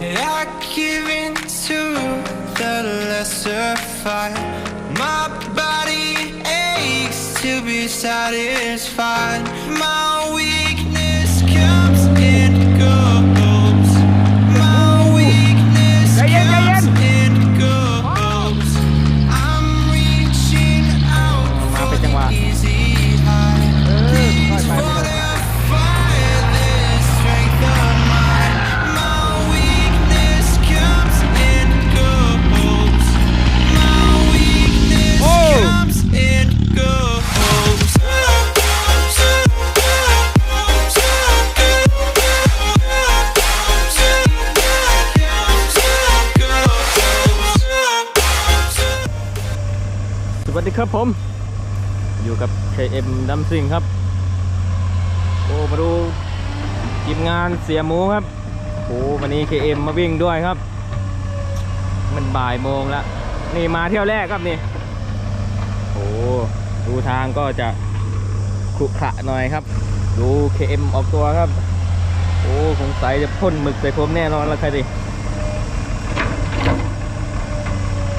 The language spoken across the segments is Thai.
I give in to the lesser fight. My body aches to be satisfied. KM ดัมซิงครับ โอ้มาดูทีมงานเสียหมูครับโอ้วันนี้ KM มาวิ่งด้วยครับ มันบ่ายโมงแล้วนี่มาเที่ยวแรกครับนี่โอ้ดูทางก็จะขรุขระหน่อยครับ ดู KM ออกตัวครับ โอ้สงสัยจะพ่นหมึกใส่ผมแน่นอนแล้วใครดิ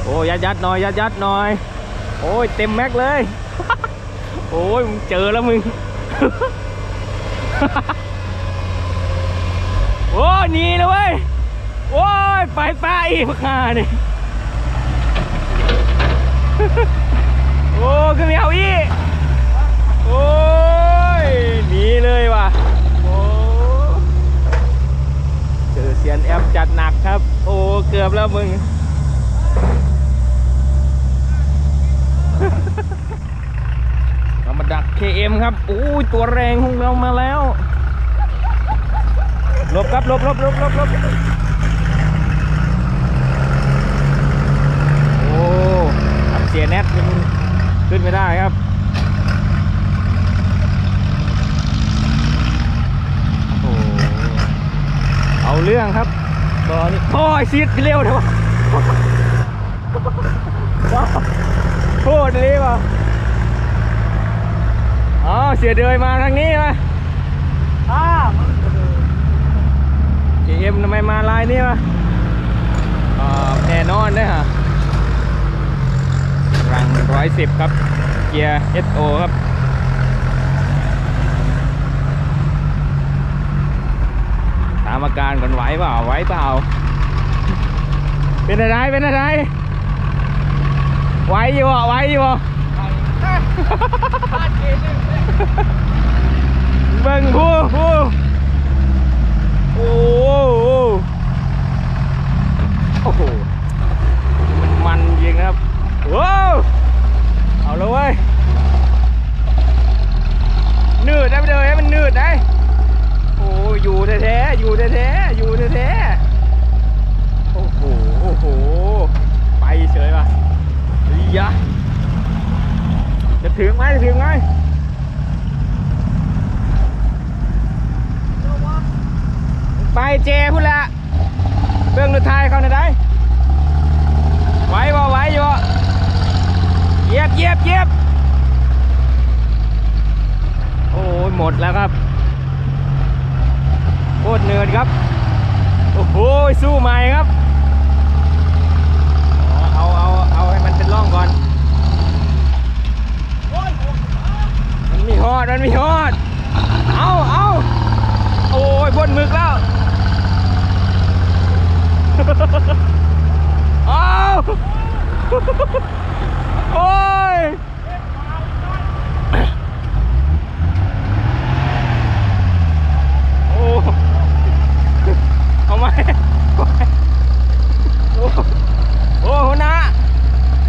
โอ้ยัดยัดหน่อยยัดยัดหน่อย โอ้ยเต็มแม็กเลย โอ้ยมึงเจอแล้วมึง โอ้หนีเลยเว้ย โอ้ย ไปไปอีกพวกข้านี่โอ้ขึ้นไม่เอาอีกโอ้ยหนีเลยว่ะ โอ้เจอเซียนแอปจัดหนักครับ โอ้เกือบแล้วมึง เรามาดัก KM ครับอู้ยตัวแรงของเรามาแล้วหลบครับหลบหลบหลบหลบหลบโอ้อัดเสียแนทยังขึ้นไม่ได้ครับโอ้เอาเรื่องครับบอนี่โอ้ยซีดเร็วเถอะโคตรเร็วอะ อ๋อเสียเดยมาทางนี้มาอ้าเอ็มทำไมมาลายนี้มาอ่าแน่นอนนะฮะรังร้อยสิบครับ เกียร์ SO ครับตามอาการก่อนไหวเปล่าไหวเปล่า เป็นอะไรเป็นอะไรไหวอยู่อะไหวอยู่อะ เบิ่งผู้ผู้โอ้โหโอ้โหมันมันจริงครับว้าวเอาเลยเว้ยนืดได้ไปเลยให้มันนืดได้โอ้อยู่แท้ๆอยู่แท้ๆอยู่แท้ๆโอ้โหโอ้โห ไปเฉยว่ะเฮ้ยยะจะ ถึงไหมถึงไหมไปเจพุ่นละเบื้องดุทายเขาหน่อยได้ไหวบ่ไหวอยู่บ่เยียบเยียบเยียบโอ้ยหมดแล้วครับโคตรเนื่อครับ โอ้โหสู้ใหม่ครับเอาเอาเอาให้มันเป็นร่องก่อน มันมีฮอดมันมีฮอด เอาเอาโอ้ยบนมึกแล้ว เอาโอ้ยโอ้เอาไหมโอ้โอ้หัวหน้า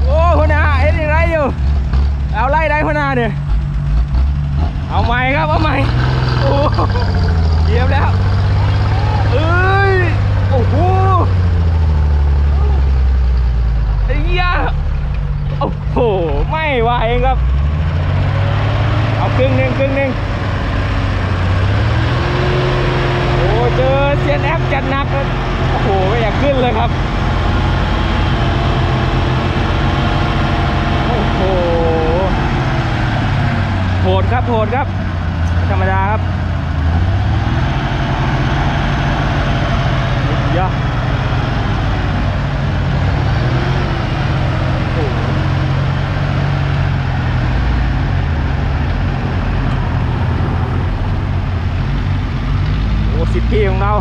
โอ้หัวหน้าเอ็ดอะไรอยู่ เอาไล่ได้หัวหน้าเนี่ย เอาใหม่ครับ เอาใหม่โอ้เยี่ยบแล้วเอ้ยโอ้โหไอ้ยาโอ้โหไม่ไหวครับ เอาครึ่งหนึ่งครึ่งหนึ่งโอ้เจอเซียนแอปจัดหนักโอ้โหไม่อยากขึ้นเลยครับ โอ้โห โหดครับโหดครับ ธรรมดาครับยะ สิทธิของเรา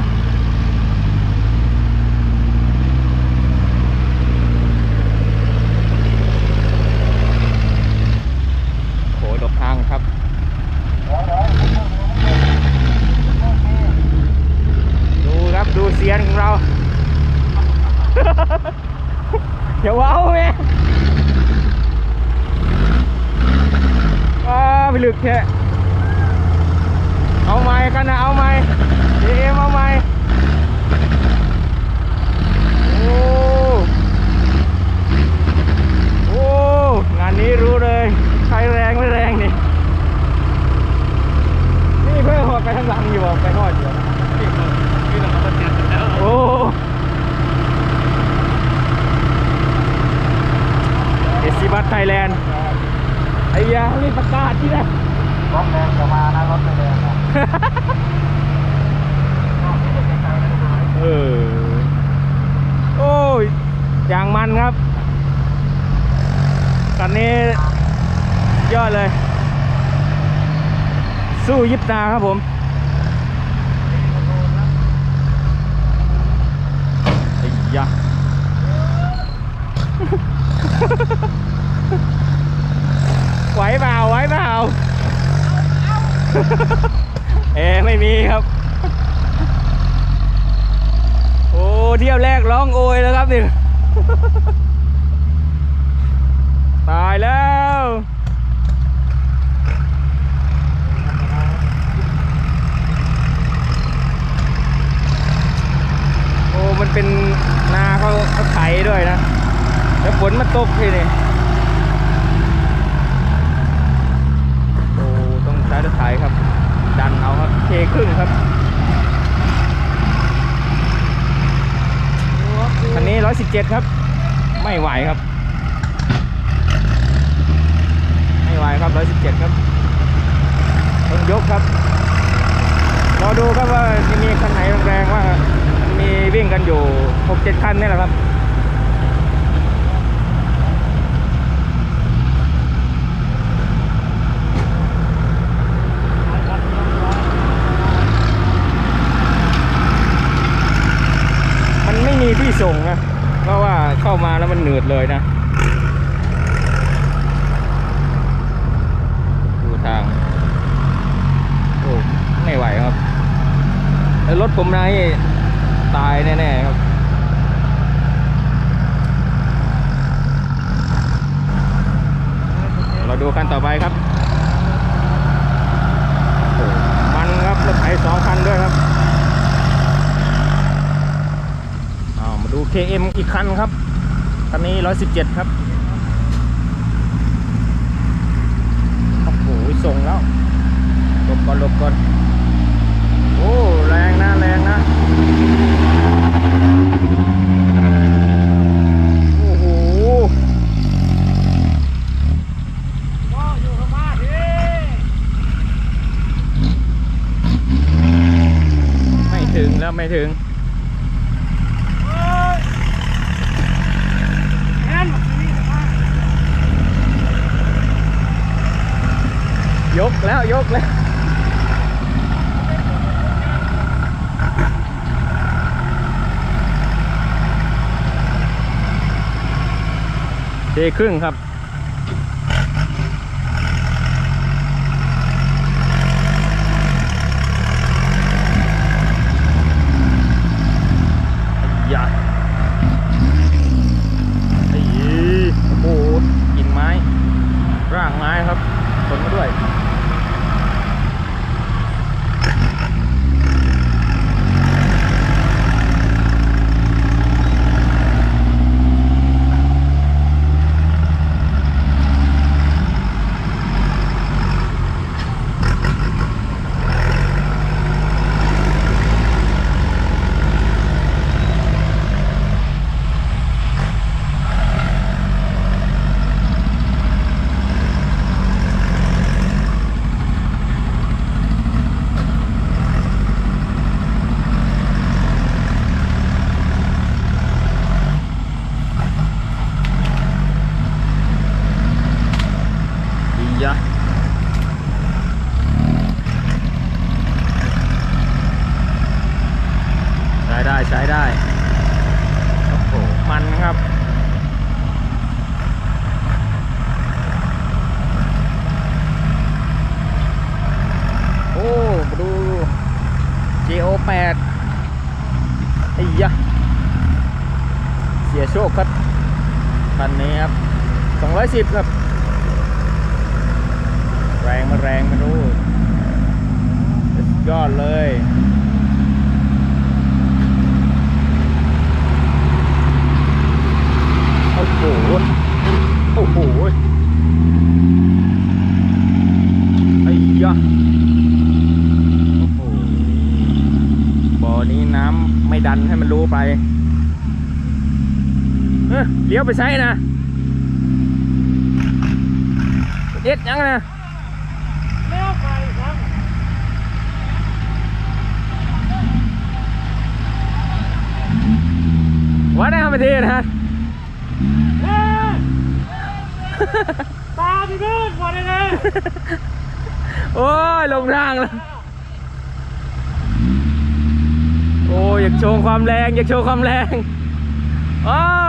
โหดกทางครับ ดูครับ ดูเสียนของเรา อย่า ว้าวแม่ว้าไปลึกแค่เอาไม้กันนะเอาไม้เอ็มเอาไม้โอ้โอ้งานนี้รู้เลยใครแรงไม่แรงนี่นี่เพื่อนหอดไปข้างหลังอยู่บ่ไปหอดอยู่โอ้เอ ซิบัตไทยแลนด์ไอ้ยานี่ประกาศที่ไหนรถแรงจะมานะรถไม่แรงนะเออโอ้ยอย่างมันครับคันนี้ยอดเลย สู้ยิบตาครับผม ไอ้ยะ ไหวเปล่าไหวเปล่าเอ๊ไม่มีครับ โอ้เที่ยวแรกร้องโอยแล้วครับนี่ตายแล้วโอ้มันเป็นนาเขาเขาไถด้วยนะ แล้วฝนมาตกทีนี่โอ้ต้องใช้รถไถครับ ดันเอาครับเทครึ่งครับคันนี้ 117 ครับ ไม่ไหวครับ ไม่ไหวครับ 117 ครับต้องยกครับรอดูครับว่าจะมีคันไหนแรงๆว่ากมีวิ่งกันอยู่ 6-7 คันนี่แหละครับ มีที่ส่งนะ เพราะว่าเข้ามาแล้วมันเหนืดเลยนะดูทางโอ้ไม่ไหวครับรถผมนะนี่ตายแน่ๆครับเราดูคันต่อไปครับ มันครับรถไถสองคันด้วยครับ เอามา ดู KM อีกคันครับคันนี้ 117 ครับโอ้โหส่งแล้วหลบก่อนหลบก่อนโอ้แรงนะแรงนะโอ้โหไม่ถึงแล้วไม่ถึง ยกแล้วยกแล้วเทครึ่งครับ ยาไอ้โอ้โหกิ่งไม้ ร่างไม้ครับชนมาด้วย ช้ได้ใช้ได้ โอ้โห มันครับ โอ้มาดู GO8 ไอ้ยะ เสียโชคครับคันนี้ครับ 210 ครับ แรงมาแรงมาดูยอดเลยโอ้โหโอ้โหไอ้ยะโอ้โหบ่อนี้น้ำไม่ดันให้มันรู้ไป เอ้ยเลี้ยวไปใช้นะเด็ดยังนะเลี้ยวไปครับวัดได้ทำไปทีนะฮะเฮ้ยตาพี่เบิร์ดมาเลยนะโอ้ย ลงทางแล้ว โอ้ย อยากโชว์ความแรง อยากโชว์ความแรง อ้าว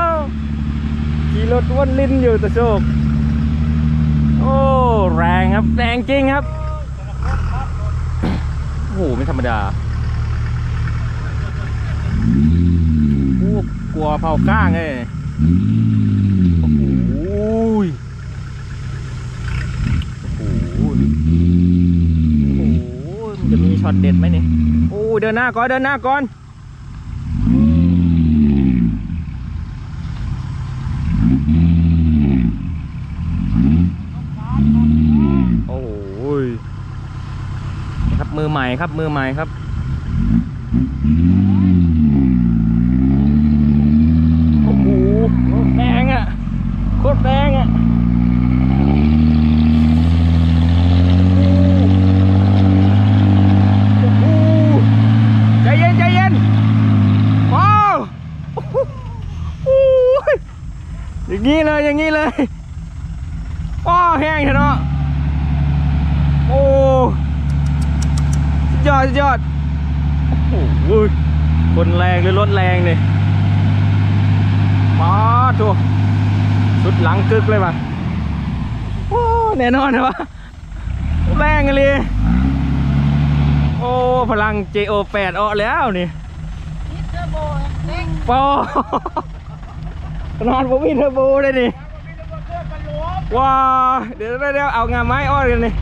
ขี่รถอ้วนลิ้นอยู่แต่โชคโอ้แรงครับแรงจริงครับโอ้โหไม่ธรรมดาโอ้กลัวเผาก้างเลยโอ้โหโอ้โหโอ้โหมันจะมีช็อตเด็ดไหมนี่โอ้เดินหน้าก่อนเดินหน้าก่อน โอ้โหครับ มือใหม่ครับมือใหม่ครับโอ้โหแรงอะโคตรแรงอะโอ้ใจเย็นใจเย็นว้าวอย่างนี้เลยอย่างนี้เลยว้าวแห้งเถอะเนาะโอ้ สุดยอดสุดยอด โอ้โหคนแรงหรือรถแรงเนี่ยมาทัวสุดหลังกึกเลยว่ะโอ้แน่นอนนะวะแรงเลยโอ้พลัง JO8 ออกแล้วนี่นี่เทอร์โบเล็กปอขนาดผมมีเทอร์โบเลยนี่มีระเบิดเครื่องกันหลวมว้าเดี๋ยวเดี๋ยวเอางาไม้อ้อนกันนี่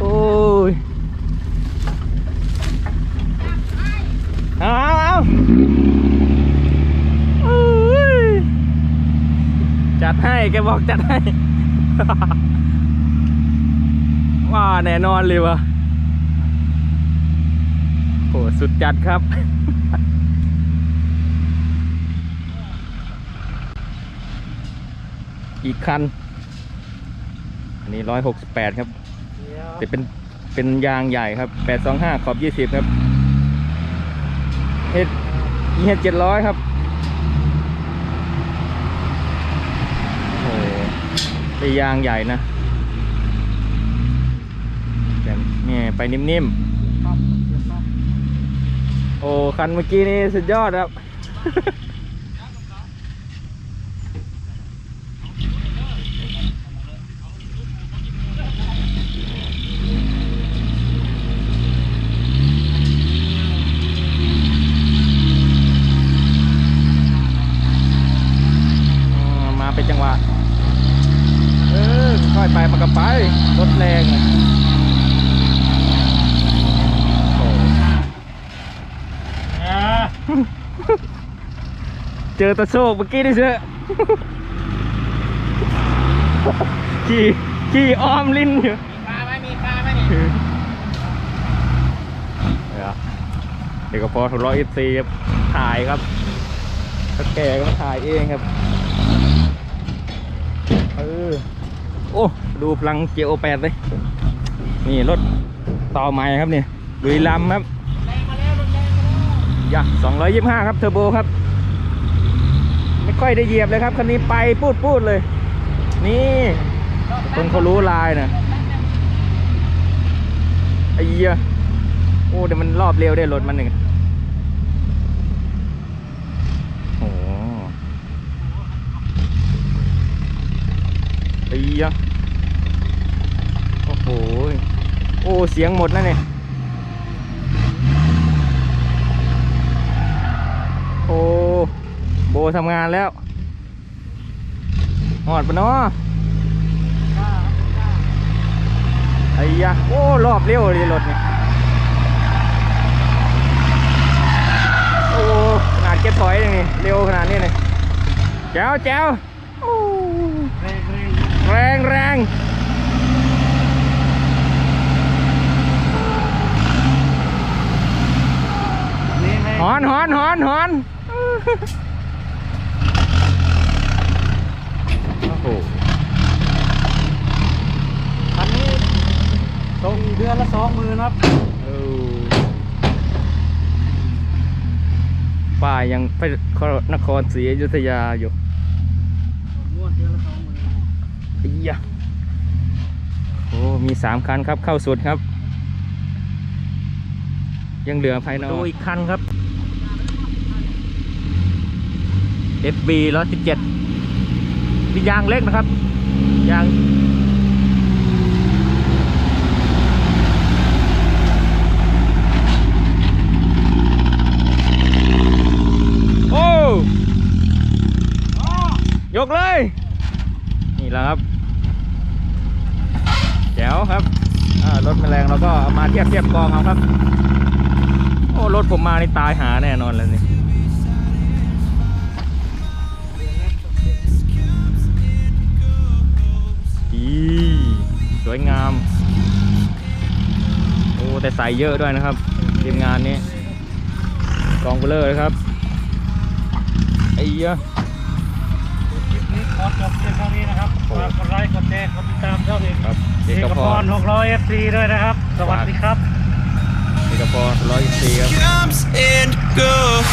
โอ้ยเอาเอาเอาโอ้ยจัดให้แกบอกจัดให้ ว่าแน่นอนเลยวะโหสุดจัดครับอีกคัน อันนี้ร้อยหกสิบแปดครับ แต่เป็นเป็นยางใหญ่ครับแปดสองห้าขอบยี่สิบครับเฮ็ดอีเฮ็ดเจ็ดร้อยครับโอ้โหเป็นยางใหญ่นะแต่เนี่ยไปนิ่มๆโอ้คันเมื่อกี้นี่สุดยอดครับ อ่ามาเป็นจังหวะ เออ ค่อยไป มันก็ไปรถแรงอะโอ้อ่าเจอตะโซกเมื่อกี้นี่เชอะขี่ขี่อ้อมลิ้นอยู่คาไหมมีคาไหมนี่เดี๋ยวเดี๋ยวก็พอทะเลาะเอฟซีครับถ่ายครับถ้าแกก็มาถ่ายเองครับเออโอ้ ดูพลังเจโอแปดเลย นี่รถต่อใหม่ครับนี่ลุยลำครับแรงมาแล้วรถแรงมาแล้วยะสองร้อยยี่ห้าครับเทอร์โบครับ ไม่ค่อยได้เหยียบเลยครับคันนี้ไปพูดพูดเลย นี่คนเขารู้ลายนะไอ้เหี้ยโอ้เดี๋ยวมันรอบเร็วได้รถมันหนึ่งโอ้ไอ้ยะโอ้โหโอ้เสียงหมดนะเนี่ยโอ้โบทำงานแล้วหอดปะเนาะไอ้ยะโอ้รอบเร็วเลยรถเนี่ยโอ้ขนาดเก็บถอยเลยนี่เร็วขนาดนี้เลยแจ๋วแจ๋วแรงแรง หอนหอนหอนหอนโอ้โหคันนี้ส่งเดือนละสองหมื่นครับเออป้ายังไปนครศรีอยุธยาอยู่งวดเดือนละสองหมื่นอียะโอ้มีสามคันครับเข้าสุดครับ ยังเหลือภายนอกดูอีกคันครับ FB ร้อยสิบเจ็ดมียางเล็กนะครับ ยางโอ้ยกเลย นี่แหละครับแจ๋วครับรถแมลงเราก็เอามาเทียบเทียบกองเอาครับ โอ้รถผมมานี่ตายหาแน่นอนเลยนี่ อีสวยงาม โอ้แต่ใส่เยอะด้วยนะครับทีมงานนี้กองเบลเลอร์เลยครับไอ้เหี้ยอะคลิปนี้ขอจบเพียงเท่านี้นะครับฝากกดไลค์กดแชร์กดติดตามช่องเอกครับเอเอกกพพรรหกร้อยเอฟซีด้วยนะครับ สวัสดีครับเอกพรร้อยสี่ครับ comes and goes.